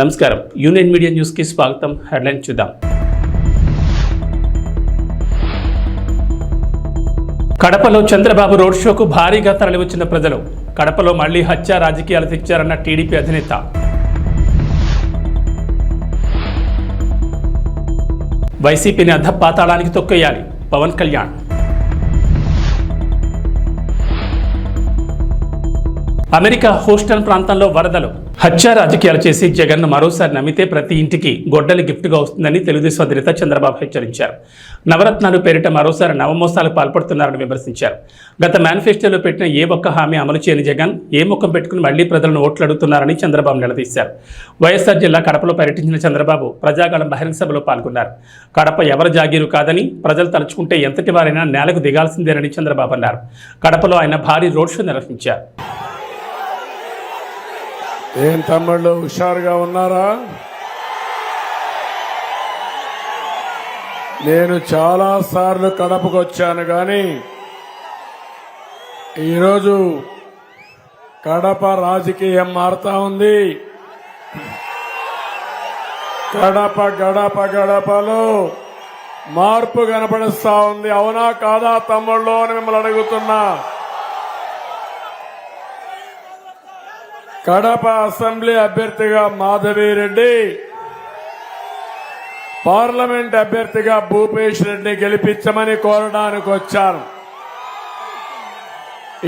నమస్కారం. Union media న్యూస్కి స్వాగతం. హెడ్లైన్ చూద్దాం. కడపలో చంద్రబాబు రోడ్ షోకు భారీగా తరలివచ్చిన ప్రజలు. కడపలో మళ్ళీ హత్య రాజకీయాలు తెచ్చారన్న టీడీపీ అధినేత. వైసీపీని అధపాతాళానికి తొక్కేయాలి. పవన్ కళ్యాణ్. అమెరికా హోస్టల్ ప్రాంతంలో వరదలు. హత్య రాజకీయాలు చేసి జగన్ మరోసారి నమ్మితే ప్రతి ఇంటికి గొడ్డలి గిఫ్ట్గా వస్తుందని తెలుగుదేశం అధినేత చంద్రబాబు హెచ్చరించారు. నవరత్నాలు పేరిట మరోసారి నవమోసాలకు పాల్పడుతున్నారని విమర్శించారు. గత మేనిఫెస్టోలో పెట్టిన ఏ ఒక్క హామీ అమలు చేయని జగన్ ఏ ముఖం పెట్టుకుని మళ్ళీ ప్రజలను ఓట్లు అడుగుతున్నారని చంద్రబాబు నిలదీశారు. వైఎస్ఆర్ జిల్లా కడపలో పర్యటించిన చంద్రబాబు ప్రజాగళం బహిరంగ సభలో పాల్గొన్నారు. కడప ఎవరి జాగీరు కాదని ప్రజలు తలుచుకుంటే ఎంతటి వారైనా నేలకు దిగాల్సిందేనని చంద్రబాబు అన్నారు. కడపలో ఆయన భారీ రోడ్ షో నిర్వహించారు. ఏం తమ్ముళ్ళు హుషారుగా ఉన్నారా? నేను చాలా సార్లు కడపకు వచ్చాను కానీ ఈరోజు కడప రాజకీయం మారుతా ఉంది. గడప గడప గడపలో మార్పు కనపడిస్తా ఉంది. అవునా కాదా తమ్ముళ్ళు అని మిమ్మల్ని అడుగుతున్నా. కడప అసెంబ్లీ అభ్యర్థిగా మాధవిరెడ్డి పార్లమెంట్ అభ్యర్థిగా భూపేష్ రెడ్డి గెలిపించమని కోరడానికి వచ్చారు.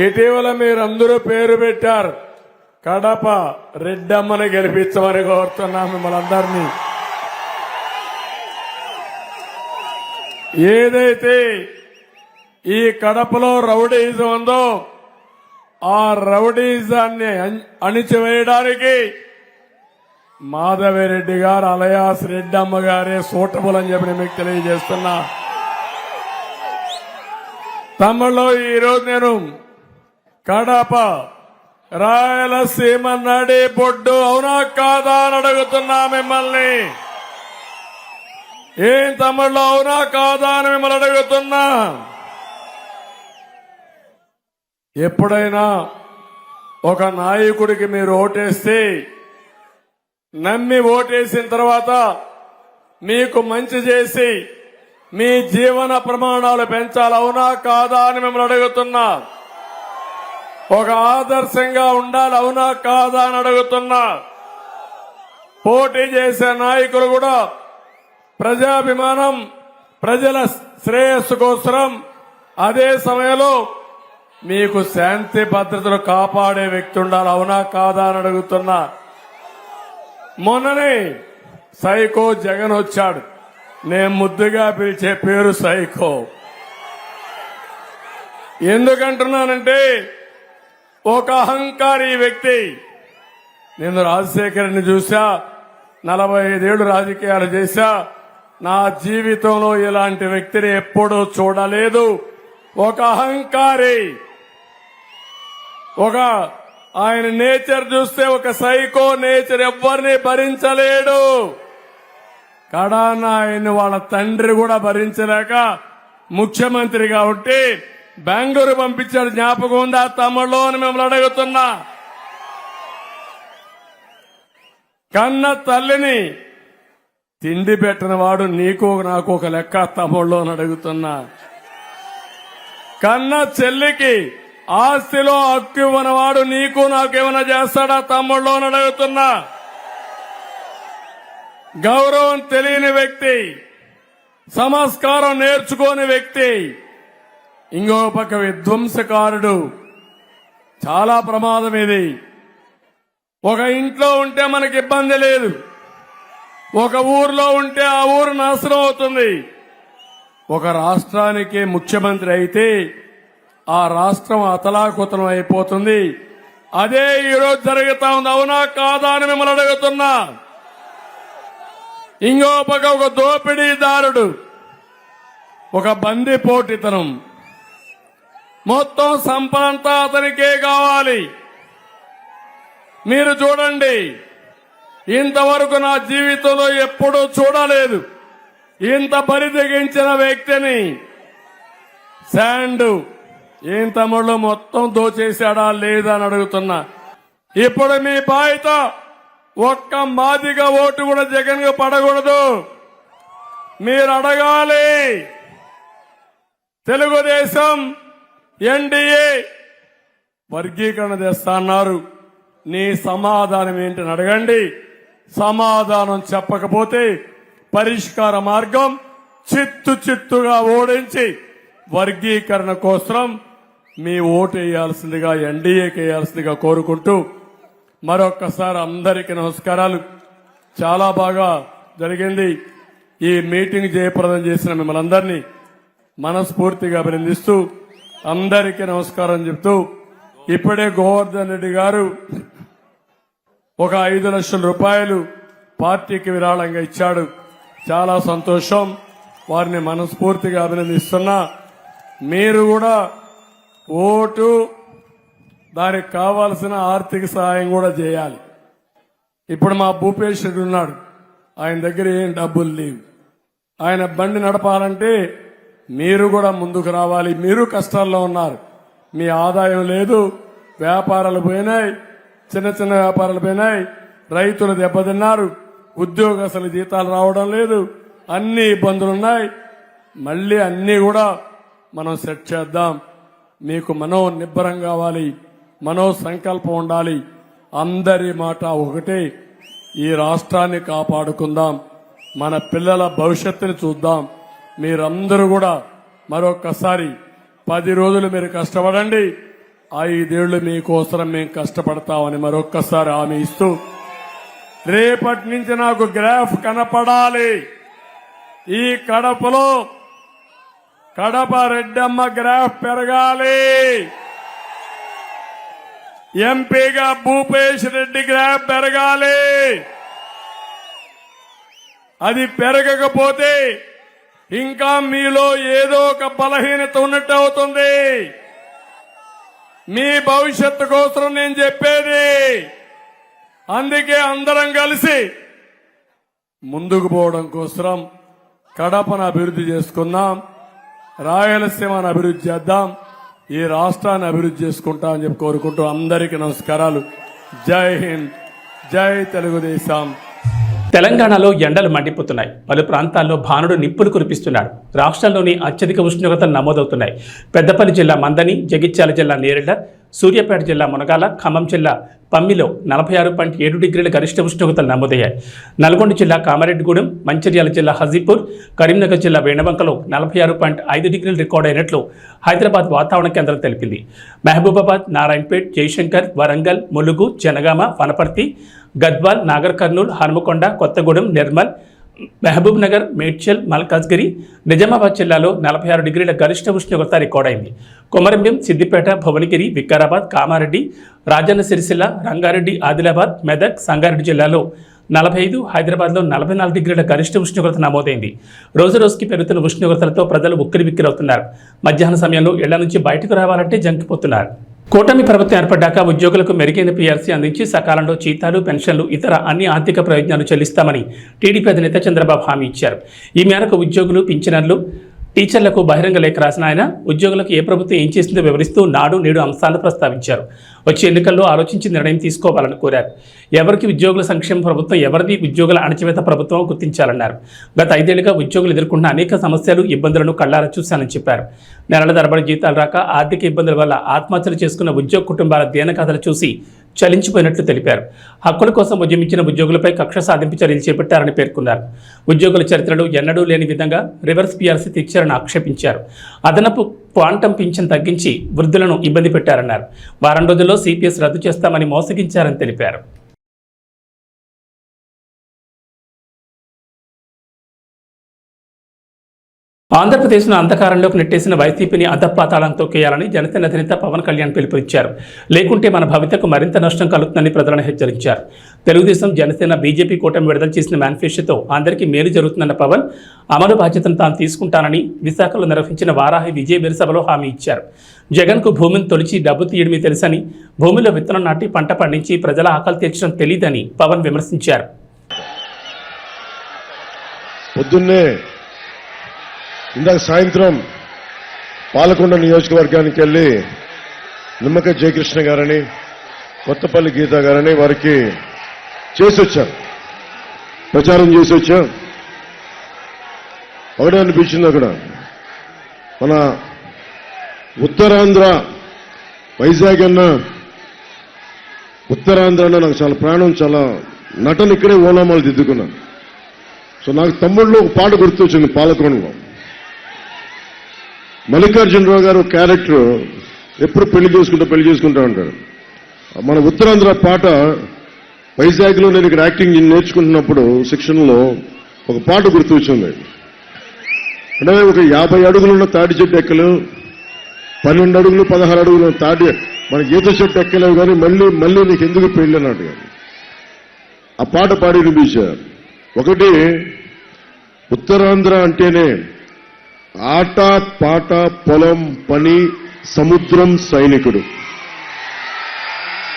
ఇటీవల మీరందరూ పేరు పెట్టారు. కడప రెడ్డమ్మని గెలిపించమని కోరుతున్నాం మిమ్మల్ని అందరినీ. ఏదైతే ఈ కడపలో రౌడీజం ఉందో ఆ రౌడీజాన్ని అణి- అణిచివేయడానికి మాధవిరెడ్డి గారు అలయాస్ రెడ్డమ్మ గారే సూటబుల్ అని చెప్పి మీకు తెలియజేస్తున్నా. తమలో ఈరోజు నేను కడప రాయలసీమ నడి బొడ్డు అవునా కాదా అని అడుగుతున్నా మిమ్మల్ని. ఏం తమ్ముళ్ళు అవునా కాదా అని మిమ్మల్ని అడుగుతున్నా. ఎప్పుడైనా ఒక నాయకుడికి మీరు ఓటేస్తే నమ్మి ఓటేసిన తర్వాత మీకు మంచి చేసి మీ జీవన ప్రమాణాలు పెంచాలి. అవునా కాదా అని మిమ్మల్ని అడుగుతున్నా. ఒక ఆదర్శంగా ఉండాలి. అవునా కాదా అని అడుగుతున్నా. పోటీ చేసే నాయకులు కూడా ప్రజాభిమానం ప్రజల శ్రేయస్సు కోసం అదే సమయంలో మీకు శాంతి భద్రతలు కాపాడే వ్యక్తి ఉండాలి. అవునా కాదా అని అడుగుతున్నా. మొన్ననే సైకో జగన్ వచ్చాడు. నేను ముద్దుగా పిలిచే పేరు సైకో. ఎందుకంటున్నానంటే ఒక అహంకారి వ్యక్తి. నేను రాజశేఖర్ని చూశా. నలభై ఐదేళ్ళు రాజకీయాలు చేశా. నా జీవితంలో ఇలాంటి వ్యక్తిని ఎప్పుడూ చూడలేదు. ఒక అహంకారి. ఒక ఆయన నేచర్ చూస్తే ఒక సైకో నేచర్ ఎవ్వరిని భరించలేడు. కడాన ఆయన వాళ్ళ తండ్రి కూడా భరించలేక ముఖ్యమంత్రిగా కాబట్టి బెంగళూరు పంపించాడు. జ్ఞాపకం ఉందా? తమ్ముళ్ళు అని మిమ్మల్ని అడుగుతున్నా. కన్న తల్లిని తిండి పెట్టిన వాడు నీకు నాకు ఒక లెక్క తమ్ముళ్ళు అని అడుగుతున్నా. కన్న చెల్లికి ఆస్తిలో హక్కు ఇవ్వనవాడు నీకు నాకేమైనా చేస్తాడా? తమ్ముళ్ళు అని అడుగుతున్నా. గౌరవం తెలియని వ్యక్తి సంస్కారం నేర్చుకోని వ్యక్తి ఇంకో పక్క విధ్వంసకారుడు. చాలా ప్రమాదం ఇది. ఒక ఇంట్లో ఉంటే మనకి ఇబ్బంది లేదు. ఒక ఊర్లో ఉంటే ఆ ఊరు నాశనం అవుతుంది. ఒక రాష్ట్రానికి ముఖ్యమంత్రి అయితే ఆ రాష్ట్రం అతలాకుతలం అయిపోతుంది. అదే ఈరోజు జరుగుతా ఉంది. అవునా కాదా అని మిమ్మల్ని అడుగుతున్నా. ఇంకో పక్క ఒక దోపిడీదారుడు ఒక బంది పోటీతనం. మొత్తం సంపదంతా అతనికే కావాలి. మీరు చూడండి ఇంతవరకు నా జీవితంలో ఎప్పుడూ చూడలేదు. ఇంత బరిదెగించిన వ్యక్తిని శాండు ఏం తమ్ముళ్ళు మొత్తం దోచేశాడా లేదా అని అడుగుతున్నా. ఇప్పుడు మీ బాధ్యత ఒక్క మాదిగ ఓటు కూడా జగన్కు పడకూడదు. మీరు అడగాలి. తెలుగుదేశం ఎన్డీఏ వర్గీకరణ చేస్తా అన్నారు. నీ సమాధానం ఏంటని అడగండి. సమాధానం చెప్పకపోతే పరిష్కార మార్గం చిత్తు చిత్తుగా ఓడించి వర్గీకరణ కోసం మీ ఓటు వేయాల్సిందిగా ఎన్డీఏకి వేయాల్సిందిగా కోరుకుంటూ మరొక్కసారి అందరికీ నమస్కారాలు. చాలా బాగా జరిగింది. ఈ మీటింగ్ జయప్రదం చేసిన మిమ్మల్ని అందరినీ మనస్ఫూర్తిగా అభినందిస్తూ అందరికీ నమస్కారం చెప్తూ ఇప్పుడే గోవర్ధన్ రెడ్డి గారు ఒక ఐదు లక్షల రూపాయలు పార్టీకి విరాళంగా ఇచ్చాడు. చాలా సంతోషం. వారిని మనస్ఫూర్తిగా అభినందిస్తున్నా. మీరు కూడా ఓటు దానికి కావాల్సిన ఆర్థిక సహాయం కూడా చేయాలి. ఇప్పుడు మా భూపేష్ రెడ్డి ఉన్నాడు. ఆయన దగ్గర ఏం డబ్బులు లేవు. ఆయన బండి నడపాలంటే మీరు కూడా ముందుకు రావాలి. మీరు కష్టాల్లో ఉన్నారు. మీ ఆదాయం లేదు. వ్యాపారాలు పోయినాయి. చిన్న చిన్న వ్యాపారాలు పోయినాయి. రైతులు దెబ్బతిన్నారు. ఉద్యోగస్తుల జీతాలు రావడం లేదు. అన్ని ఇబ్బందులు ఉన్నాయి. మళ్ళీ అన్ని కూడా మనం సెట్ చేద్దాం. మీకు మనో నిబ్బరం కావాలి మనో సంకల్పం ఉండాలి. అందరి మాట ఒకటే. ఈ రాష్ట్రాన్ని కాపాడుకుందాం. మన పిల్లల భవిష్యత్తుని చూద్దాం. మీరందరూ కూడా మరొకసారి పది రోజులు మీరు కష్టపడండి. ఐదేళ్ళు మీకోసం మేము కష్టపడతామని మరొక్కసారి హామీ ఇస్తూ రేపటి నుంచి నాకు గ్రాఫ్ కనపడాలి. ఈ కడపలో కడప రెడ్డమ్మ గ్రాఫ్ పెరగాలి. ఎంపీగా భూపేష్ రెడ్డి గ్రాఫ్ పెరగాలి. అది పెరగకపోతే ఇంకా మీలో ఏదో ఒక బలహీనత ఉన్నట్టు అవుతుంది. మీ భవిష్యత్తు కోసం నేను చెప్పేది అందుకే అందరం కలిసి ముందుకు పోవడం కోసం కడపను అభివృద్ధి చేసుకుందాం. రాయలసీమను అభివృద్ధి చేద్దాం ఈ రాష్ట్రాన్ని అభివృద్ధి చేసుకుంటా అని చెప్పి కోరుకుంటూ అందరికీ నమస్కారాలు. జై హింద్ జై తెలుగుదేశం. తెలంగాణలో ఎండలు మండిపోతున్నాయి. పలు ప్రాంతాల్లో భానుడు నిప్పులు కురిపిస్తున్నాడు. రాష్ట్రంలోని అత్యధిక ఉష్ణోగ్రతలు నమోదవుతున్నాయి. పెద్దపల్లి జిల్లా మందని జగిత్యాల జిల్లా నేరెళ్ళ సూర్యాపేట జిల్లా మునగాల ఖమ్మం జిల్లా పమ్మిలో నలభై ఆరు పాయింట్ ఏడు డిగ్రీల గరిష్ట ఉష్ణోగ్రతలు నమోదయ్యాయి. నల్గొండ జిల్లా కామారెడ్డిగూడెం మంచిర్యాల జిల్లా హజీపూర్ కరీంనగర్ జిల్లా వేణవంకలో నలభై ఆరు పాయింట్ ఐదు డిగ్రీలు రికార్డ్ అయినట్లు హైదరాబాద్ వాతావరణ కేంద్రం తెలిపింది. మహబూబాబాద్ నారాయణపేట్ జయశంకర్ వరంగల్ ములుగు జనగామ వనపర్తి గద్వాల్ నాగర్ కర్నూలు హనుమకొండ కొత్తగూడెం నిర్మల్ మహబూబ్ నగర్ మేడ్చల్ మల్కాజ్గిరి నిజామాబాద్ జిల్లాలో నలభై ఆరు డిగ్రీల గరిష్ట ఉష్ణోగ్రత రికార్డైంది కొమరంభీం సిద్దిపేట భువనగిరి వికారాబాద్ కామారెడ్డి రాజన్న సిరిసిల్ల రంగారెడ్డి ఆదిలాబాద్ మెదక్ సంగారెడ్డి జిల్లాలో నలభై ఐదు హైదరాబాద్లో నలభై నాలుగు డిగ్రీల గరిష్ట ఉష్ణోగ్రత నమోదైంది. రోజు రోజుకి పెరుగుతున్న ఉష్ణోగ్రతలతో ప్రజలు ఉక్కిరి బిక్కిరవుతున్నారు మధ్యాహ్న సమయంలో ఇళ్ళ నుంచి బయటకు రావాలంటే జంకిపోతున్నారు. కూటమి ప్రభుత్వం ఏర్పడ్డాక ఉద్యోగులకు మెరుగైన పీఆర్సీ అందించి సకాలంలో జీతాలు పెన్షన్లు ఇతర అన్ని ఆర్థిక ప్రయోజనాలు చెల్లిస్తామని టీడీపీ అధినేత చంద్రబాబు హామీ ఇచ్చారు. ఈ మేరకు ఉద్యోగులు పింఛనర్లు టీచర్లకు బహిరంగ లేఖ రాసిన ఆయన ఉద్యోగులకు ఏ ప్రభుత్వం ఏం చేసిందో వివరిస్తూ నాడు నేడు అంశాలను ప్రస్తావించారు. వచ్చే ఎన్నికల్లో ఆలోచించి నిర్ణయం తీసుకోవాలని కోరారు. ఎవరికి ఉద్యోగుల సంక్షేమ ప్రభుత్వం ఎవరిది ఉద్యోగుల అణచివేత ప్రభుత్వం గుర్తించాలన్నారు. గత ఐదేళ్ళుగా ఉద్యోగులు ఎదుర్కొన్న అనేక సమస్యలు ఇబ్బందులను కళ్ళారా చూశానని చెప్పారు. నెలల తరబడి జీతాలు రాక ఆర్థిక ఇబ్బందుల వల్ల ఆత్మహత్యలు చేసుకున్న ఉద్యోగ కుటుంబాల దీన కథలు చూసి చలించిపోయినట్లు తెలిపారు. హక్కుల కోసం ఉద్యమించిన ఉద్యోగులపై కక్ష సాధింపు చర్యలు చేపట్టారని పేర్కొన్నారు. ఉద్యోగుల చరిత్రలో ఎన్నడూ లేని విధంగా రివర్స్ పీఆర్సీ తెచ్చారని ఆక్షేపించారు. అదనపు క్వాంటం పింఛన్ తగ్గించి వృద్ధులను ఇబ్బంది పెట్టారన్నారు. వారం రోజుల్లో సిపిఎస్ రద్దు చేస్తామని మోసగించారని తెలిపారు. ఆంధ్రప్రదేశ్ను అంధకారంలోకి నెట్టేసిన వైసీపీని అధపాతాళం తొక్కేయాలని జనసేన అధినేత పవన్ కళ్యాణ్ పిలుపునిచ్చారు. లేకుంటే మన భవితకు మరింత నష్టం కలుగుతుందని ప్రజలను హెచ్చరించారు. తెలుగుదేశం జనసేన బీజేపీ కూటమి విడుదల చేసిన మేనిఫెస్టోతో అందరికీ మేలు జరుగుతుందన్న పవన్ అమలు బాధ్యతను తాను తీసుకుంటానని విశాఖలో నిర్వహించిన వారాహి విజయ సభలో హామీ ఇచ్చారు. జగన్కు భూమిని తొలిచి డబ్బు తీయడమే తెలుసని భూమిలో విత్తనం నాటి పంట పండించి ప్రజల ఆకలి తీర్చడం తెలియదని పవన్ విమర్శించారు. పొద్దున్నే ఇందాక సాయంత్రం పాలకొండ నియోజకవర్గానికి వెళ్ళి నిమ్మక జయకృష్ణ గారని కొత్తపల్లి గీత గారని వారికి చేసి వచ్చాం ప్రచారం చేసి వచ్చాం ఒకటే అనిపించింది అక్కడ. మన ఉత్తరాంధ్ర వైజాగ్ అన్న ఉత్తరాంధ్ర అన్న నాకు చాలా ప్రాణం చాలా నటన ఇక్కడే ఓనామాలు దిద్దుకున్నాను. సో నాకు తమ్ముళ్ళు ఒక పాట గుర్తొచ్చింది పాలకొండలో. మల్లికార్జునరావు గారు క్యారెక్టర్ ఎప్పుడు పెళ్ళి చేసుకుంటా పెళ్ళి చేసుకుంటా ఉంటాడు మన ఉత్తరాంధ్ర పాట వైజాగ్లో నేను ఇక్కడ యాక్టింగ్ నేర్చుకుంటున్నప్పుడు శిక్షణలో ఒక పాట గుర్తు వచ్చింది అంటే ఒక యాభై అడుగులున్న తాడి చెట్టు ఎక్కలు పన్నెండు అడుగులు పదహారు అడుగులు తాటి తాడి మన ఈత చెట్టు ఎక్కలేవు కానీ మళ్ళీ మళ్ళీ నీకు ఎందుకు పెళ్ళి అన్నట్టు ఆ పాట పాడి వినిపించారు ఒకటి ఉత్తరాంధ్ర అంటేనే ఆట పాట పొలం పని సముద్రం సైనికుడు.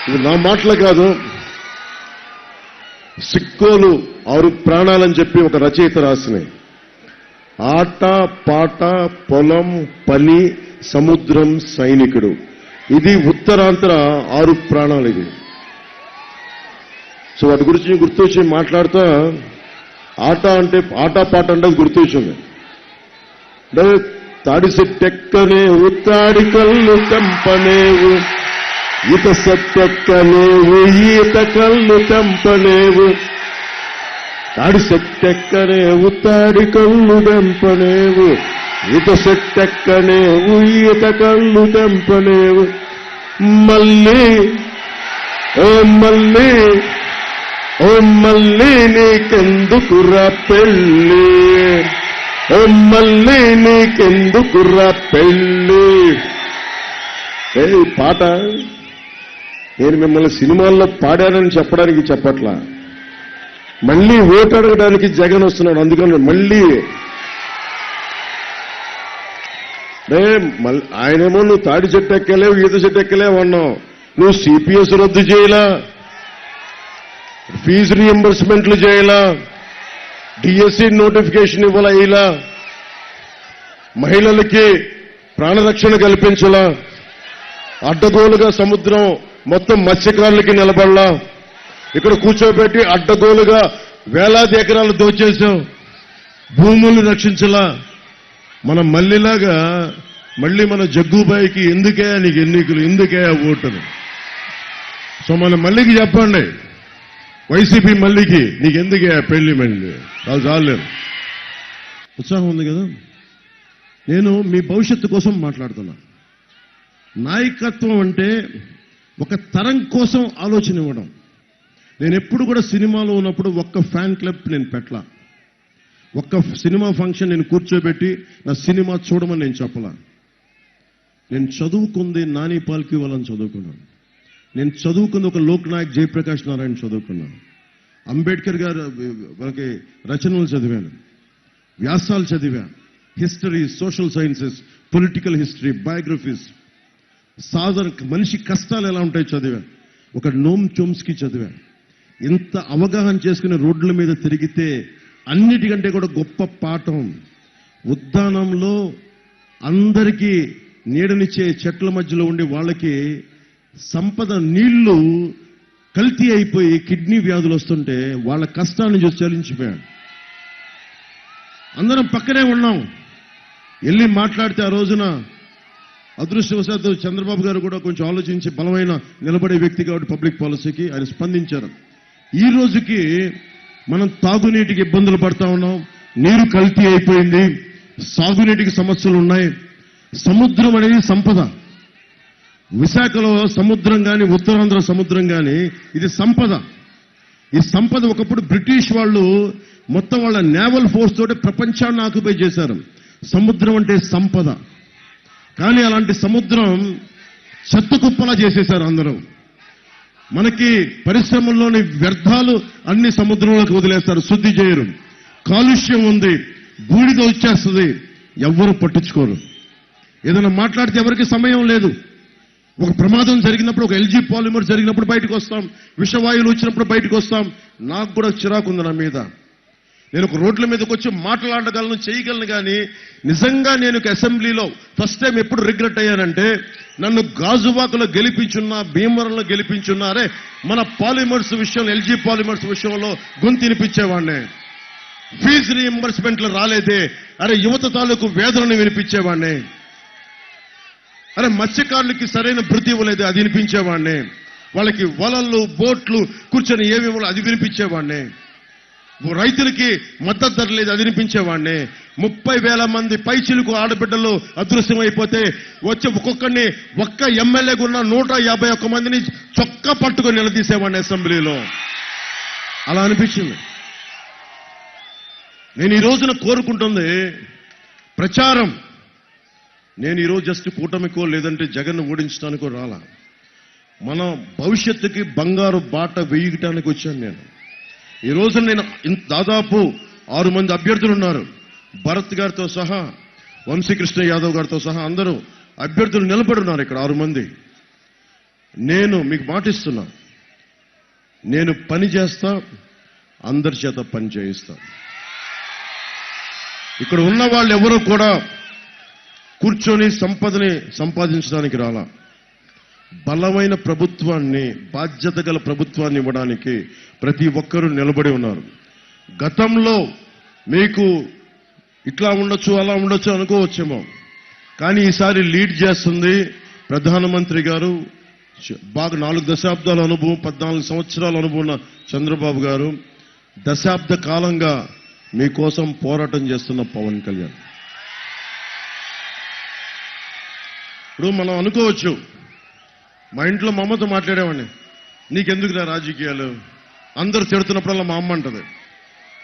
ఇది నా మాటలు కాదు. సిక్కోలు ఆరు ప్రాణాలని చెప్పి ఒక రచయిత రాసినాయి ఆట పాట పొలం పని సముద్రం సైనికుడు. ఇది ఉత్తరాంతర ఆరు ప్రాణాలు ఇది. సో వాటి గురించి గుర్తు గుర్తొచ్చి మాట్లాడుతా. ఆట అంటే ఆట పాట అంటే అది గుర్తొచ్చింది. అంటే తాడి తాడి కళ్ళు కంపనేవు ఈత సెట్టెక్కనేవు ఈత కళ్ళు కంపనేవు తాడి సెట్టెక్కనేవు తాడి కళ్ళు తెంపనేవు ఈత సెట్టెక్కనేవు ఈత కళ్ళు తెంపనేవు మళ్ళీ ఓ మళ్ళీ ఓ మళ్ళీ నీకెందుకురా పెళ్ళి? మళ్ళీ నీకెందుకు పెళ్ళి? ఏ పాట నేను మిమ్మల్ని సినిమాల్లో పాడానని చెప్పడానికి చెప్పట్లా. మళ్ళీ ఓటు అడగడానికి జగన్ వస్తున్నాడు అందుకని మళ్ళీ. రే ఆయనేమో నువ్వు తాడి చెట్టు ఎక్కలేవు ఈత చెట్టు ఎక్కలేవు అన్నావు. నువ్వు సిపిఎస్ రద్దు చేయలా? ఫీజు రియంబర్స్మెంట్లు చేయాలా? డిఎస్సి నోటిఫికేషన్ ఇవ్వాల ఇలా? మహిళలకి ప్రాణరక్షణ కల్పించలా? అడ్డగోలుగా సముద్రం మొత్తం మత్స్యకారులకి నిలబడలా? ఇక్కడ కూర్చోబెట్టి అడ్డగోలుగా వేలాది ఎకరాలు దోచేశాం. భూముల్ని రక్షించలా? మనం మళ్ళీలాగా మళ్ళీ మన జగ్గుబాయికి ఎందుకే నీకు ఎన్నికలు ఎందుకే ఆ ఓటును సో మన మళ్ళీకి చెప్పండి. వైసీపీ మళ్ళీకి నీకు ఎందుకే పెళ్ళి మళ్ళీ? చాలా చాలేదు ఉత్సాహం ఉంది కదా? నేను మీ భవిష్యత్తు కోసం మాట్లాడుతున్నా. నాయకత్వం అంటే ఒక తరం కోసం ఆలోచన ఇవ్వడం. నేను ఎప్పుడు కూడా సినిమాలో ఉన్నప్పుడు ఒక్క ఫ్యాన్ క్లబ్ నేను పెట్టలా. ఒక్క సినిమా ఫంక్షన్ నేను కూర్చోబెట్టి నా సినిమా చూడమని నేను చెప్పలా. నేను చదువుకుంది నాని పాల్కి వాళ్ళని చదువుకున్నాను. నేను చదువుకున్న ఒక లోక్ నాయక్ జయప్రకాష్ నారాయణ చదువుకున్నాను. అంబేద్కర్ గారు వాళ్ళకి రచనలు చదివాను. వ్యాసాలు చదివాను. History social sciences political history biographies. సాధారణ మనిషి కష్టాలు ఎలా ఉంటాయో చదివా ఒక నోమ్ చోమ్స్కి చదివాను. ఇంత అవగాహన చేసుకుని రోడ్ల మీద తిరిగితే అన్నిటికంటే కూడా గొప్ప పాఠం. ఉద్దానంలో అందరికీ నీడనిచ్చే చెట్ల మధ్యలో ఉండి వాళ్ళకి సంపద నీళ్ళు కల్తీ అయిపోయి కిడ్నీ వ్యాధులు వస్తుంటే వాళ్ళ కష్టాన్ని చూసి చలించిపోయాడు. అందరం పక్కనే ఉన్నాం. వెళ్ళి మాట్లాడితే ఆ రోజున అదృష్టవశాత్తు చంద్రబాబు గారు కూడా కొంచెం ఆలోచించి బలమైన నిలబడే వ్యక్తి కాబట్టి పబ్లిక్ పాలసీకి ఆయన స్పందించారు. ఈ రోజుకి మనం తాగునీటికి ఇబ్బందులు పడతా ఉన్నాం. నీరు కల్తీ అయిపోయింది. సాగునీటికి సమస్యలు ఉన్నాయి. సముద్రం అనేది సంపద. విశాఖలో సముద్రం కానీ ఉత్తరాంధ్ర సముద్రం కానీ ఇది సంపద. ఈ సంపద ఒకప్పుడు బ్రిటిష్ వాళ్ళు మొత్తం వాళ్ళ నేవల్ ఫోర్స్ తోటి ప్రపంచాన్ని ఆక్యుపై చేశారు. సముద్రం అంటే సంపద. కానీ అలాంటి సముద్రం చెత్తకుప్పలా చేసేశారు అందరూ. మనకి పరిశ్రమల్లోని వ్యర్థాలు అన్ని సముద్రంలోకి వదిలేస్తారు. శుద్ధి చేయరు. కాలుష్యం ఉంది. బూడిద వచ్చేస్తుంది. ఎవ్వరూ పట్టించుకోరు. ఏదైనా మాట్లాడితే ఎవరికి సమయం లేదు. ఒక ప్రమాదం జరిగినప్పుడు ఒక ఎల్జీ పాలిమర్ జరిగినప్పుడు బయటకు వస్తాం. విషవాయువులు వచ్చినప్పుడు బయటకు వస్తాం. నాకు కూడా చిరాకు ఉంది నా మీద. నేను ఒక రోడ్ల మీదకి వచ్చి మాట్లాడగలను చేయగలను కానీ నిజంగా నేను ఒక అసెంబ్లీలో ఫస్ట్ టైం ఎప్పుడు రిగ్రెట్ అయ్యానంటే నన్ను గాజువాకలో గెలిపించున్నా భీమవరంలో గెలిపించున్నారే మన పాలిమర్స్ విషయంలో ఎల్జీ పాలిమర్స్ విషయంలో గొంతు వినిపించేవాడిని. ఫీజు రీఎంబర్స్మెంట్లు రాలేదే. అరే యువత తాలూకు వేదనను వినిపించేవాడిని. అరే మత్స్యకారులకి సరైన భృతి ఇవ్వలేదు అది వినిపించేవాడిని. వాళ్ళకి వలలు బోట్లు కూర్చొని ఏమి ఇవ్వాలి అది వినిపించేవాడిని. రైతులకి మద్దతు ధర లేదు అది వినిపించేవాడిని. ముప్పై వేల మంది పైచిలకు ఆడబిడ్డలు అదృశ్యమైపోతే వచ్చి ఒక్కొక్కరిని ఒక్క ఎమ్మెల్యేగా ఉన్న నూట యాభై ఒక్క మందిని చొక్కా పట్టుకొని నిలదీసేవాడిని అసెంబ్లీలో. అలా అనిపించింది. నేను ఈ రోజున కోరుకుంటుంది ప్రచారం. నేను ఈరోజు జస్ట్ కూటమికో లేదంటే జగన్ ఓడించడానికో రాలా. మన భవిష్యత్తుకి బంగారు బాట వేయటానికి వచ్చాను నేను. ఈ రోజు నేను దాదాపు ఆరు మంది అభ్యర్థులు ఉన్నారు. భరత్ గారితో సహా వంశీకృష్ణ యాదవ్ గారితో సహా అందరూ అభ్యర్థులు నిలబడి ఉన్నారు ఇక్కడ ఆరు మంది. నేను మీకు మాటిస్తున్నా నేను పని చేస్తా అందరి చేత పని చేయిస్తా. ఇక్కడ ఉన్న వాళ్ళు ఎవరు కూడా కూర్చొని సంపదని సంపాదించడానికి రాలా. బలమైన ప్రభుత్వాన్ని బాధ్యత గల ప్రభుత్వాన్ని ఇవ్వడానికి ప్రతి ఒక్కరూ నిలబడి ఉన్నారు. గతంలో మీకు ఇట్లా ఉండొచ్చు అలా ఉండొచ్చు అనుకోవచ్చేమో. కానీ ఈసారి లీడ్ చేస్తుంది ప్రధానమంత్రి గారు. బాగా నాలుగు దశాబ్దాల అనుభవం పద్నాలుగు సంవత్సరాల అనుభవం ఉన్న చంద్రబాబు గారు. దశాబ్ద కాలంగా మీకోసం పోరాటం చేస్తున్న పవన్ కళ్యాణ్. ఇప్పుడు మనం అనుకోవచ్చు. మా ఇంట్లో మా అమ్మతో మాట్లాడేవాడిని. నీకెందుకురా రాజకీయాలు? అందరూ తిడుతున్నప్పుడల్లా మా అమ్మ అంటది.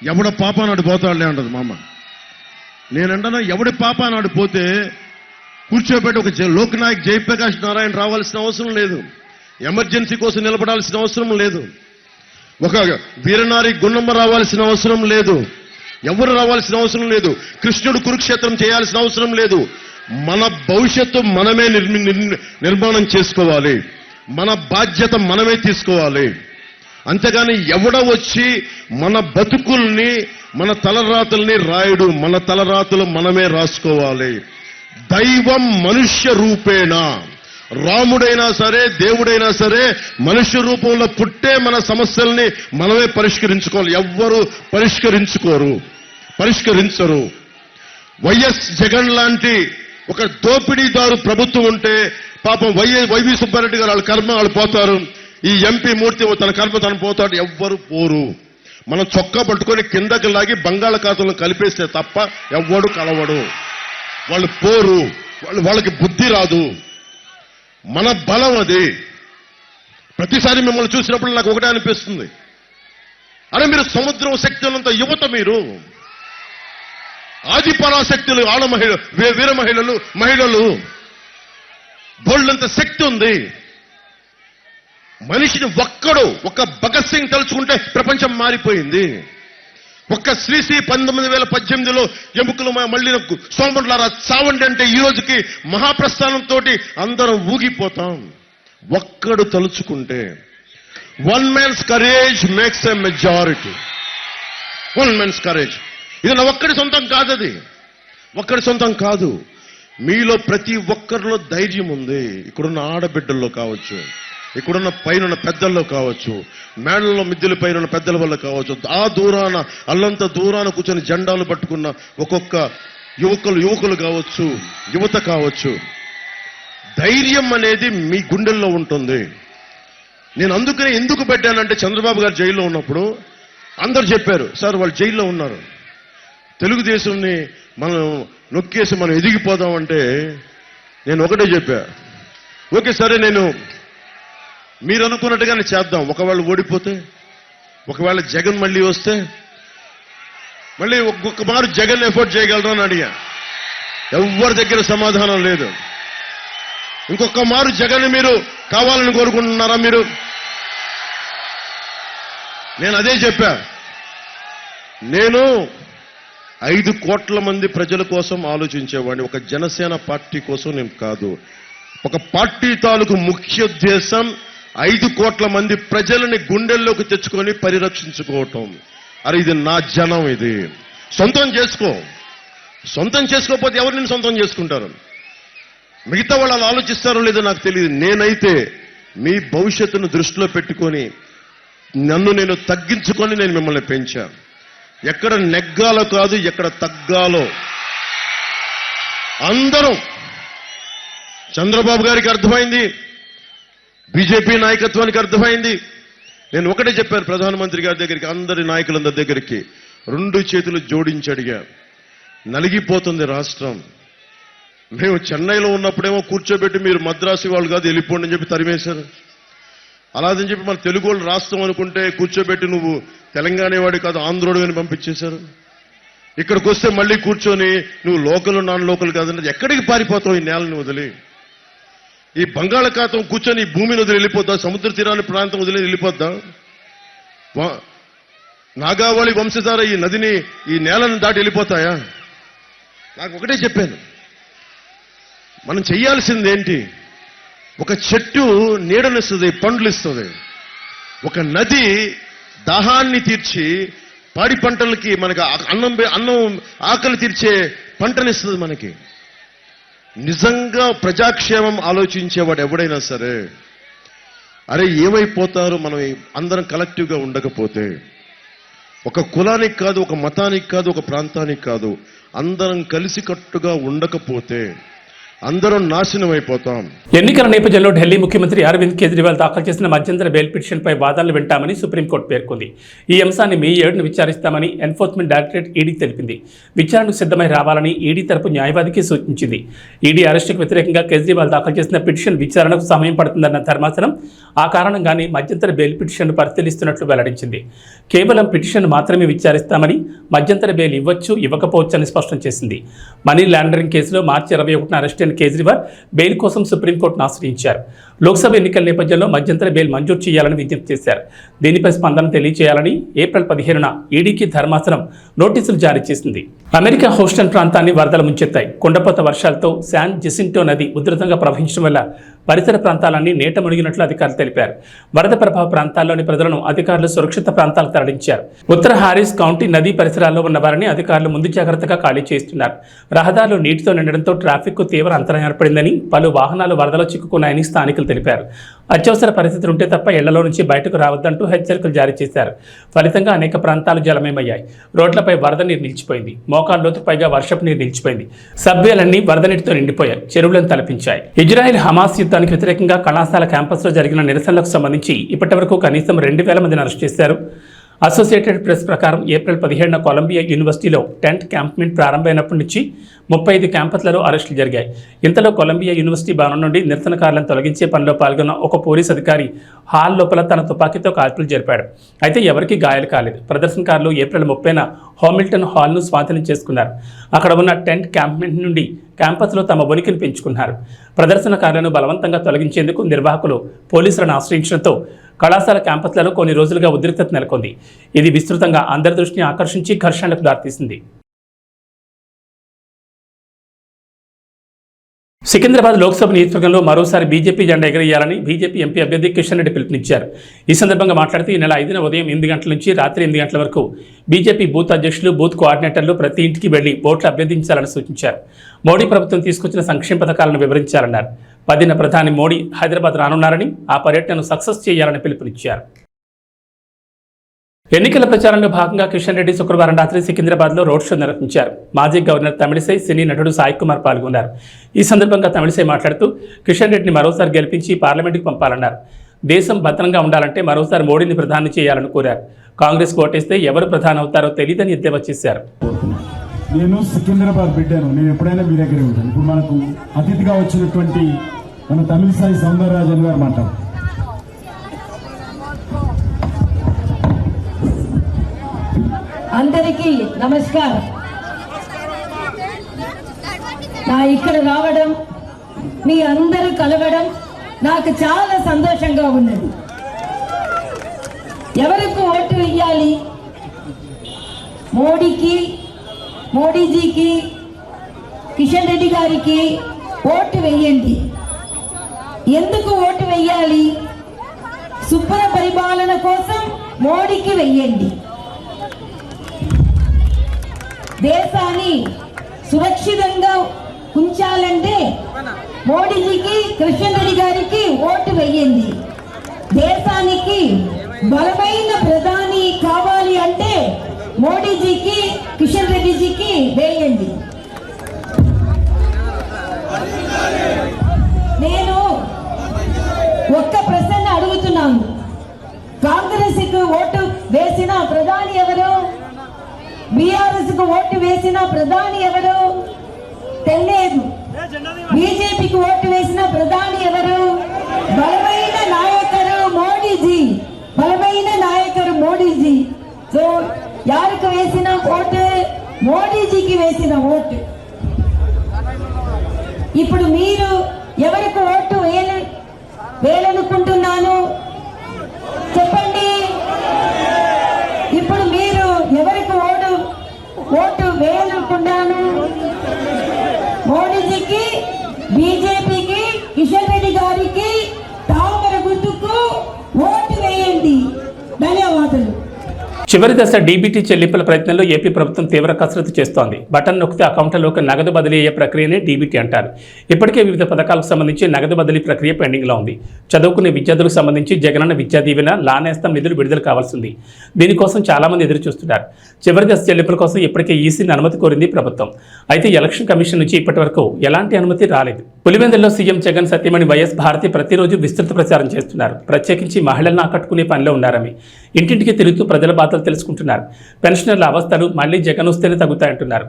ఎవడ పాప నాడు పోతాడులే అంటది మా అమ్మ. నేనంటాను ఎవడి పాప నాడు పోతే కూర్చోబెట్టి ఒక జ- లోక్నాయక్ జయప్రకాష్ నారాయణ రావాల్సిన అవసరం లేదు. ఎమర్జెన్సీ కోసం నిలబడాల్సిన అవసరం లేదు. ఒక వీరనారి గున్నమ్మ రావాల్సిన అవసరం లేదు. ఎవరు రావాల్సిన అవసరం లేదు. కృష్ణుడు కురుక్షేత్రం చేయాల్సిన అవసరం లేదు. మన భవిష్యత్తు మనమే నిర్మాణం చేసుకోవాలి. మన బాధ్యత మనమే తీసుకోవాలి. అంతేగాని ఎవడ వచ్చి మన బతుకుల్ని మన తలరాతుల్ని రాయుడు మన తలరాతులు మనమే రాసుకోవాలి. దైవం మనుష్య రూపేణ. రాముడైనా సరే దేవుడైనా సరే మనుష్య రూపంలో పుట్టే మన సమస్యల్ని మనమే పరిష్కరించుకోవాలి. ఎవ్వరు పరిష్కరించుకోరు. పరిష్కరించరు. వైఎస్ జగన్ లాంటి ఒక దోపిడీదారు ప్రభుత్వం ఉంటే పాపం వైఎస్ వైవి సుబ్బారెడ్డి గారు వాళ్ళ కర్మ వాళ్ళు పోతారు. ఈ ఎంపీ మూర్తి తన కర్మ తను పోతాడు. ఎవ్వరు పోరు. మనం చొక్కా పట్టుకొని కిందకి లాగి బంగాళాఖాతంలో కలిపేస్తే తప్ప ఎవ్వడు కలవడు. వాళ్ళు పోరు. వాళ్ళు వాళ్ళకి బుద్ధి రాదు. మన బలం అది. ప్రతిసారి మిమ్మల్ని చూసినప్పుడు నాకు ఒకటే అనిపిస్తుంది. అరే మీరు సముద్రం శక్తి యువత మీరు. ఆది పరాశక్తులు ఆడ మహిళ వీర మహిళలు మహిళలు. బోళ్ళంత శక్తి ఉంది. మనిషిని ఒక్కడు ఒక భగత్ సింగ్ తలుచుకుంటే ప్రపంచం మారిపోయింది. ఒక్క శ్రీశ్రీ పంతొమ్మిది వేల పద్దెనిమిదిలో ఎముకలు మళ్ళీ సోమరులారా చావండి అంటే ఈ రోజుకి మహాప్రస్థానంతో అందరం ఊగిపోతాం. ఒక్కడు తలుచుకుంటే one man's courage makes a majority. One man's courage. ఇది నా ఒక్కడి సొంతం కాదు అది ఒక్కడి సొంతం కాదు. మీలో ప్రతి ఒక్కరిలో ధైర్యం ఉంది. ఇక్కడున్న ఆడబిడ్డల్లో కావచ్చు ఇక్కడున్న పైన పెద్దల్లో కావచ్చు మేడల్లో మిద్దెల పైన పెద్దల వల్ల కావచ్చు ఆ దూరాన అల్లంత దూరాన కూర్చొని జెండాలు పట్టుకున్న ఒక్కొక్క యువకులు యువకులు కావచ్చు యువత కావచ్చు ధైర్యం అనేది మీ గుండెల్లో ఉంటుంది. నేను అందుకనే ఎందుకు పెట్టానంటే చంద్రబాబు గారు జైల్లో ఉన్నప్పుడు అందరు చెప్పారు సార్ వాళ్ళు జైల్లో ఉన్నారు. తెలుగుదేశంని మనం నొక్కేసి మనం ఎదిగిపోదామంటే నేను ఒకటే చెప్పా. ఓకే సరే నేను మీరు అనుకున్నట్టుగానే చేద్దాం. ఒకవేళ ఓడిపోతే ఒకవేళ జగన్ మళ్ళీ వస్తే మళ్ళీ ఒక్కొక్క మారు జగన్ ఎఫోర్డ్ చేయగలరా అని అడిగా. ఎవరి దగ్గర సమాధానం లేదు. ఇంకొక మారు జగన్ మీరు కావాలని కోరుకుంటున్నారా మీరు? నేను అదే చెప్పా. నేను ఐదు కోట్ల మంది ప్రజల కోసం ఆలోచించేవాడిని. ఒక జనసేన పార్టీ కోసం నేను కాదు. ఒక పార్టీ తాలూకు ముఖ్య ఉద్దేశం ఐదు కోట్ల మంది ప్రజలని గుండెల్లోకి తెచ్చుకొని పరిరక్షించుకోవటం. అరే ఇది నా జనం ఇది. సొంతం చేసుకో. సొంతం చేసుకోకపోతే ఎవరు నేను సొంతం చేసుకుంటారు? మిగతా వాళ్ళు అలా ఆలోచిస్తారో లేదో నాకు తెలియదు. నేనైతే మీ భవిష్యత్తును దృష్టిలో పెట్టుకొని నన్ను నేను తగ్గించుకొని నేను మిమ్మల్ని పెంచాను. ఎక్కడ నెగ్గాలో కాదు ఎక్కడ తగ్గాలో. అందరం. చంద్రబాబు గారికి అర్థమైంది. బీజేపీ నాయకత్వానికి అర్థమైంది. నేను ఒకటే చెప్పాను ప్రధానమంత్రి గారి దగ్గరికి అందరి నాయకులందరి దగ్గరికి. రెండు చేతులు జోడించి అడిగా. నలిగిపోతుంది రాష్ట్రం. మేము చెన్నైలో ఉన్నప్పుడేమో కూర్చోబెట్టి మీరు మద్రాసు వాళ్ళు కాదు వెళ్ళిపోండి అని చెప్పి తరిమేశారు. అలాదని చెప్పి మన తెలుగు వాళ్ళు రాష్ట్రం అనుకుంటే కూర్చోబెట్టి నువ్వు తెలంగాణ వాడి కాదు ఆంధ్రోడు అని పంపించేశారు. ఇక్కడికి వస్తే మళ్ళీ కూర్చొని నువ్వు లోకల్ నాన్ లోకల్ కాదన్నది ఎక్కడికి పారిపోతావు ఈ నేలని వదిలి? ఈ బంగాళాఖాతం కూర్చొని ఈ భూమిని వదిలి వెళ్ళిపోద్దా? సముద్ర తీరాన్ని ప్రాంతం వదిలి వెళ్ళిపోద్దా? నాగావళి వంశధార ఈ నదిని ఈ నేలను దాటి వెళ్ళిపోతాయా? నాకు ఒకటే చెప్పాను. మనం చేయాల్సింది ఏంటి? ఒక చెట్టు నీడనిస్తుంది పండ్లు ఇస్తుంది ఒక నది దాహాన్ని తీర్చి పాడి పంటలకి మనకి అన్నం అన్నం ఆకలి తీర్చే పంటనిస్తుంది మనకి. నిజంగా ప్రజాక్షేమం ఆలోచించేవాడు ఎవడైనా సరే అరే ఏమైపోతారు మనం అందరం కలెక్టివ్గా ఉండకపోతే? ఒక కులానికి కాదు ఒక మతానికి కాదు ఒక ప్రాంతానికి కాదు అందరం కలిసికట్టుగా ఉండకపోతే అందరం నాశనం అయిపోతాం. ఎన్నికల నేపథ్యంలో ఢిల్లీ ముఖ్యమంత్రి అరవింద్ కేజ్రీవాల్ దాఖలు చేసిన మధ్యంతర బెయిల్ పిటిషన్పై వాదనలు వింటామని సుప్రీంకోర్టు పేర్కొంది. ఈ అంశాన్ని మే ఏడును విచారిస్తామని ఎన్ఫోర్స్మెంట్ డైరెక్టరేట్ ఈడీ తెలిపింది. విచారణకు సిద్ధమై రావాలని ఈడీ తరపు న్యాయవాదికి సూచించింది. ఈడీ అరెస్టుకు వ్యతిరేకంగా కేజ్రీవాల్ దాఖలు చేసిన పిటిషన్ విచారణకు సమయం పడుతుందన్న ధర్మాసనం ఆ కారణంగానే మధ్యంతర బెయిల్ పిటిషన్ను పరిశీలిస్తున్నట్లు వెల్లడించింది. కేవలం పిటిషన్ మాత్రమే విచారిస్తామని మధ్యంతర బెయిల్ ఇవ్వచ్చు ఇవ్వకపోవచ్చు అని స్పష్టం చేసింది. మనీ లాండరింగ్ కేసులో మార్చి ఇరవై ఒకటిన అరెస్టైన కేజ్రీవాల్ బెయిల్ కోసం సుప్రీంకోర్టును ఆశ్రయించారు. లోక్సభ ఎన్నికల నేపథ్యంలో మధ్యంతర బెయిల్ మంజూరు చేయాలని విజ్ఞప్తి చేశారు. దీనిపై స్పందన తెలియజేయాలని ఏప్రిల్ పదిహేనున ఈడీకి ధర్మాసనం నోటీసులు జారీ చేసింది. అమెరికా హోస్టన్ ప్రాంతాన్ని వరదలు ముంచెత్తాయి. కొండపోత వర్షాలతో శాన్ జెసింటో నది ఉధృతంగా ప్రవహించడం వల్ల పరిసర ప్రాంతాలన్నీ నేట మునిగినట్లు అధికారులు తెలిపారు. వరద ప్రభావ ప్రాంతాల్లోని ప్రజలను అధికారులు సురక్షిత ప్రాంతాలకు తరలించారు. ఉత్తర హారిస్ కౌంటీ నదీ పరిసరాల్లో ఉన్న వారిని అధికారులు ముందు జాగ్రత్తగా ఖాళీ చేస్తున్నారు. రహదారులు నీటితో నిండడంతో ట్రాఫిక్ తీవ్ర అంతరం ఏర్పడిందని పలు వాహనాలు వరదలో చిక్కుకున్నాయని స్థానికులు తెలిపారు. అత్యవసర పరిస్థితులు ఉంటే తప్ప ఇళ్ళలో నుంచి బయటకు రావద్దంటూ హెచ్చరికలు జారీ చేశారు. ఫలితంగా అనేక ప్రాంతాలు జలమయమయ్యాయి. రోడ్లపై వరద నీరు నిలిచిపోయింది. మోకాళ్ళ లోతు పైగా వర్షపు నీరు నిలిచిపోయింది. సభ్యులన్నీ వరద నీటితో నిండిపోయాయి. చెరువులను తలపించాయి. ఇజ్రాయెల్ హమాస్ యుద్ధానికి వ్యతిరేకంగా కళాశాల క్యాంపస్లో జరిగిన నిరసనలకు సంబంధించి ఇప్పటివరకు కనీసం రెండు వేల మందిని అరెస్ట్ చేశారు. అసోసియేటెడ్ ప్రెస్ ప్రకారం ఏప్రిల్ పదిహేడున కొలంబియా యూనివర్సిటీలో టెంట్ క్యాంప్మెంట్ ప్రారంభమైనప్పటి నుంచి ముప్పై ఐదు క్యాంపస్లలో అరెస్టులు జరిగాయి. ఇంతలో కొలంబియా యూనివర్సిటీ భవనం నుండి నిరసనకారులను తొలగించే పనిలో పాల్గొన్న ఒక పోలీస్ అధికారి హాల్ లోపల తన తుపాకీతో కాల్పులు జరిపాడు. అయితే ఎవరికీ గాయాలు కాలేదు. ప్రదర్శనకారులు ఏప్రిల్ ముప్పైన హామిల్టన్ హాల్ను స్వాధీనం చేసుకున్నారు. అక్కడ ఉన్న టెంట్ క్యాంప్మెంట్ నుండి క్యాంపస్లో తమ ఉనికిని పెంచుకున్నారు. ప్రదర్శనకారులను బలవంతంగా తొలగించేందుకు నిర్వాహకులు పోలీసులను ఆశ్రయించడంతో కళాశాల క్యాంపస్లలో కొన్ని రోజులుగా ఉద్రిక్తత నెలకొంది. ఇది విస్తృతంగా అందరి దృష్టిని ఆకర్షించి ఘర్షణలకు దారితీసింది. సికింద్రాబాద్ లోక్సభ నియోజకవర్గంలో మరోసారి బీజేపీ జెండా ఎగరేయాలని బీజేపీ ఎంపీ అభ్యర్థి కిషన్ రెడ్డి పిలుపునిచ్చారు. ఈ సందర్భంగా మాట్లాడుతూ ఈ నెల ఐదున ఉదయం ఎనిమిది గంటల నుంచి రాత్రి ఎనిమిది గంటల వరకు బీజేపీ బూత్ అధ్యక్షులు బూత్ కోఆర్డినేటర్లు ప్రతి ఇంటికి వెళ్ళి ఓట్లు అభ్యర్థించాలని సూచించారు. మోడీ ప్రభుత్వం తీసుకొచ్చిన సంక్షేమ పథకాలను వివరించాలన్నారు పదిన ప్రధాని మోడీ హైదరాబాద్ రానున్నారని ఆ పర్యటనను సక్సెస్ చేయాలని పిలుపునిచ్చారు. ఎన్నికల ప్రచారంలో భాగంగా కిషన్ రెడ్డి శుక్రవారం రాత్రి సికింద్రాబాద్లో రోడ్ షో నిర్వహించారు. మాజీ గవర్నర్ తమిళిసై సినీ నటుడు సాయి కుమార్ పాల్గొన్నారు. ఈ సందర్భంగా తమిళిసై మాట్లాడుతూ కిషన్ రెడ్డిని మరోసారి గెలిపించి పార్లమెంటుకు పంపాలన్నారు. దేశం భద్రంగా ఉండాలంటే మరోసారి మోడీని ప్రధాని చేయాలని కోరారు. కాంగ్రెస్ ఓటేస్తే ఎవరు ప్రధాని అవుతారో తెలియదని ఎద్దేవా చేశారు. నేను సికింద్రాబాద్ బిడ్డాను. నేను ఎప్పుడైనా మీ దగ్గరే ఉంటాను. ఇప్పుడు మనకు అతిథిగా వచ్చినటువంటి మన తమిళ సాయి సౌందరరాజన్ గారు మాట్లాడు అందరికీ నమస్కారం. నా ఇక్కడ రావడం మీ అందరూ కలవడం నాకు చాలా సంతోషంగా ఉన్నది. ఎవరికి ఓటు వెయ్యాలి? మోడీకి మోడీజీకి కిషన్ రెడ్డి గారికి ఓటు వెయ్యండి. ఎందుకు ఓటు వెయ్యాలి? శుభ్ర పరిపాలన కోసం మోడీకి వెయ్యండి. దేశాన్ని సురక్షితంగా ఉంచాలంటే మోడీజీకి కిషన్ రెడ్డి గారికి ఓటు వెయ్యండి. దేశానికి బలమైన ప్రధాని కావాలి అంటే మోడీజీకి కిషన్ రెడ్డిజీకి వేయండి ప్రధాని ఎవరు? బీఆర్ఎస్కు ఓటు వేసిన ప్రధాని ఎవరు? తెలియదు బీజేపీకి ఓటు వేసిన ప్రధాని ఎవరు? బలమైన నాయకరు మోడీజీ. బలమైన నాయకరు మోడీజీ. సో యారికి వేసిన ఓటు? మోడీజీకి వేసిన ఓటు. ఇప్పుడు మీరు ఎవరికి ఓటు వేయాలనుకుంటున్నాను చెప్పండి. బీజేపీకి కిషన్ రెడ్డి గారికి తామర గుర్తుకు ఓటు వేయండి ధన్యవాదాలు చివరి దశ డీబీటీ చెల్లింపుల ప్రయత్నంలో ఏపీ ప్రభుత్వం తీవ్ర కసరత్తు చేస్తోంది. బటన్ నొక్కితే అకౌంట్లోకి నగదు బదిలీ అయ్యే ప్రక్రియనే డీబీటీ అంటారు. ఇప్పటికే వివిధ పథకాలకు సంబంధించి నగదు బదిలీ ప్రక్రియ పెండింగ్లో ఉంది. చదువుకునే విద్యార్థులకు సంబంధించి జగనన్న విద్యా దీవెన లానేస్తం నిధులు విడుదల కావాల్సింది. దీనికోసం చాలామంది ఎదురు చూస్తున్నారు. చివరి దశ చెల్లింపుల కోసం ఇప్పటికే ఈసీని అనుమతి కోరింది ప్రభుత్వం. అయితే ఎలక్షన్ కమిషన్ నుంచి ఇప్పటి వరకు ఎలాంటి అనుమతి రాలేదు. పులివెందుల్లో సీఎం జగన్ సత్యమణి వైఎస్ భారతి ప్రతిరోజు విస్తృత ప్రచారం చేస్తున్నారు. ప్రత్యేకించి మహిళలను ఆకట్టుకునే పనిలో ఉన్నారని. ఇంటింటికి తిరుగుతూ ప్రజల బాధలు తెలుసుకుంటున్నారు. పెన్షనర్ల అవస్థలు మళ్ళీ జగన్ వస్తేనే తగ్గుతాయంటున్నారు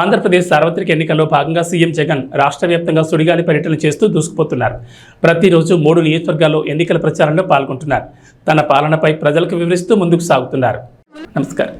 ఆంధ్రప్రదేశ్ సార్వత్రిక ఎన్నికల్లో భాగంగా సీఎం జగన్ రాష్ట్ర వ్యాప్తంగా సుడిగాలి పర్యటన చేస్తూ దూసుకుపోతున్నారు. ప్రతిరోజు మూడు నియోజకవర్గాల్లో ఎన్నికల ప్రచారంలో పాల్గొంటున్నారు. తన పాలనపై ప్రజలకు వివరిస్తూ ముందుకు సాగుతున్నారు. నమస్కారం.